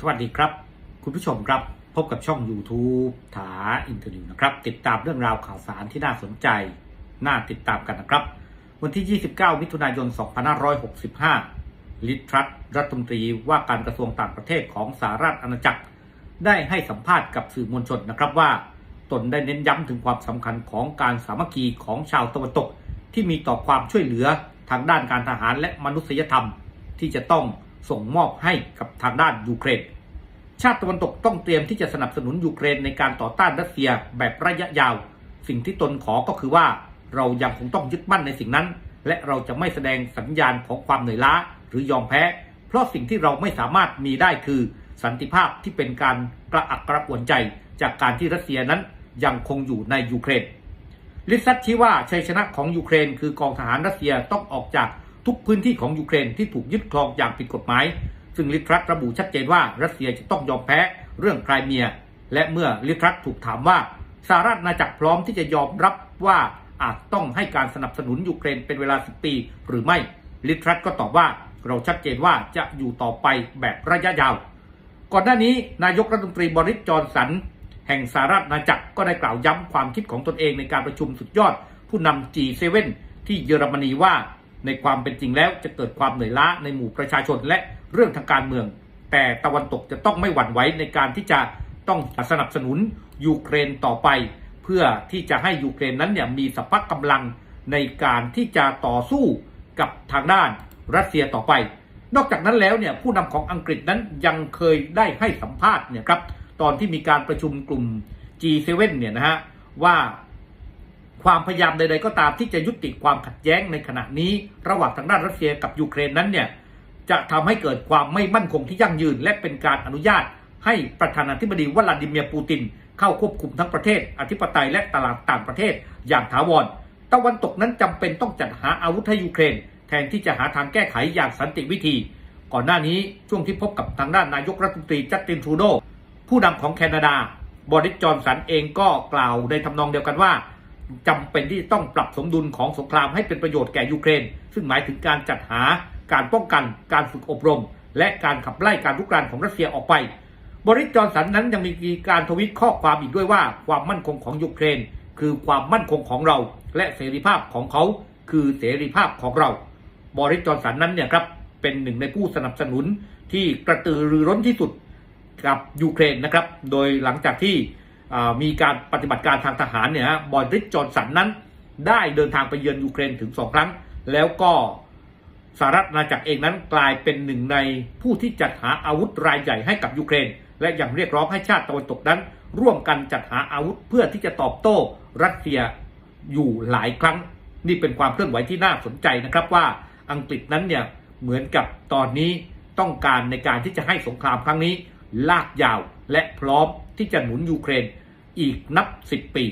สวัสดีครับ คุณผู้ชมครับพบกับช่อง YouTube ถาอินเทอร์วิวนะครับ ติดตามเรื่องราวข่าวสารที่น่าสนใจ น่าติดตามกันนะครับ วันที่ 29 มิถุนายน 2565 ลิทรัตรัฐมนตรีว่าการกระทรวงต่างประเทศของสหรัฐอาณาจักร ได้ให้สัมภาษณ์กับสื่อมวลชนนะครับว่า ตนได้เน้นย้ำถึงความสำคัญของการสามัคคีของชาวตะวันตก ที่มีต่อความช่วยเหลือทางด้านการทหารและมนุษยธรรมที่จะต้อง ส่งมอบให้กับทางด้านยูเครน ชาติตะวันตกต้องเตรียมที่จะสนับสนุนยูเครนในการต่อต้านรัสเซียแบบระยะยาว สิ่งที่ตนขอก็คือว่าเรายังคงต้องยึดมั่นในสิ่งนั้น และเราจะไม่แสดงสัญญาณของความเหนื่อยล้าหรือยอมแพ้ เพราะสิ่งที่เราไม่สามารถมีได้คือ สันติภาพที่เป็นการกระอักกระอ่วนใจ จากการที่รัสเซียนั้นยังคงอยู่ในยูเครนลิซัตชี้ว่าชัยชนะของยูเครนคือกองทหารรัสเซียต้องออกจาก ทุกพื้นที่ของยูเครนที่ถูกยึดครองอย่างผิดกฎหมาย ซึ่งลิทรัตระบุชัดเจนว่ารัสเซียจะต้องยอมแพ้เรื่องไครเมีย และเมื่อลิทรัตถูกถามว่าสหรัฐอาณาจักรพร้อมที่จะยอมรับว่าอาจต้องให้การสนับสนุนยูเครนเป็นเวลา 10 ปี หรือไม่ ลิทรัตก็ตอบว่าเราชัดเจนว่าจะอยู่ต่อไปแบบระยะยาว ก่อนหน้านี้นายกรัฐมนตรีบริสจอนสัน แห่งสหรัฐอาณาจักรก็ได้กล่าวย้ำความคิดของตนเองในการประชุมสุดยอด ผู้นำ G7 ที่เยอรมนีว่า ในความเป็นจริงแล้วจะเกิดความเหนื่อยล้าในหมู่ประชาชนและเรื่องทางการเมือง แต่ตะวันตกจะต้องไม่หวั่นไหวในการที่จะต้องสนับสนุนยูเครนต่อไป เพื่อที่จะให้ยูเครนนั้นเนี่ยมีสภาพกำลังในการที่จะต่อสู้กับทางด้านรัสเซียต่อไป นอกจากนั้นแล้วเนี่ยผู้นำของอังกฤษนั้นยังเคยได้ให้สัมภาษณ์เนี่ยครับตอนที่มีการประชุมกลุ่ม G7 เนี่ยนะฮะว่า ความพยายามใดๆก็ตามที่จะยุติความขัดแย้งในขณะนี้ ระหว่างทางด้านรัสเซียกับยูเครนนั้นเนี่ยจะทำให้เกิดความไม่มั่นคงที่ยั่งยืน และเป็นการอนุญาต ให้ประธานาธิบดีวลาดิเมียร์ปูติน เข้าควบคุมทั้งประเทศ อธิปไตยและตลาดต่างประเทศ อย่างถาวรตะวันตกนั้นจำเป็นต้องจัดหาอาวุธให้ยูเครน แทนที่จะหาทางแก้ไขอย่างสันติวิธี ก่อนหน้านี้ช่วงที่พบกับทางด้านนายกรัฐมนตรีจัสตินทรูโดผู้นำของแคนาดาบริสจอนสันเองก็กล่าวในทำนองเดียวกันว่า จำเป็นที่ต้องปรับสมดุลของสงครามให้เป็นประโยชน์แก่ยูเครน ซึ่งหมายถึงการจัดหาการป้องกัน การฝึกอบรม และการขับไล่การลุกรานของรัสเซียออกไป บริสจอนสันนั้นยังมีการทวิตข้อความอีกด้วยว่าความมั่นคงของยูเครน คือความมั่นคงของเรา และเสรีภาพของเขา คือเสรีภาพของเรา บริสจอนสันนั้นเนี่ยครับเป็นหนึ่งในผู้สนับสนุนที่กระตือรือร้นที่สุดกับยูเครนนะครับ โดยหลังจากที่ มีการปฏิบัติการทางทหารเนี่ยฮะบอริสจอนสันนั้น ได้เดินทางไปเยือนยูเครนถึงสองครั้ง แล้วก็สหรัฐอาณาจักรเองนั้นกลายเป็นหนึ่งในผู้ที่จัดหาอาวุธรายใหญ่ให้กับยูเครน และยังเรียกร้องให้ชาติตะวันตกนั้น ร่วมกันจัดหาอาวุธเพื่อที่จะตอบโต้รัสเซียอยู่หลายครั้ง นี่เป็นความเคลื่อนไหวที่น่าสนใจนะครับว่าอังกฤษนั้นเนี่ยเหมือนกับตอนนี้ต้องการในการที่จะให้สงครามครั้งนี้ ลากยาวและพร้อมที่จะหนุนยูเครนอีกนับ 10 ปี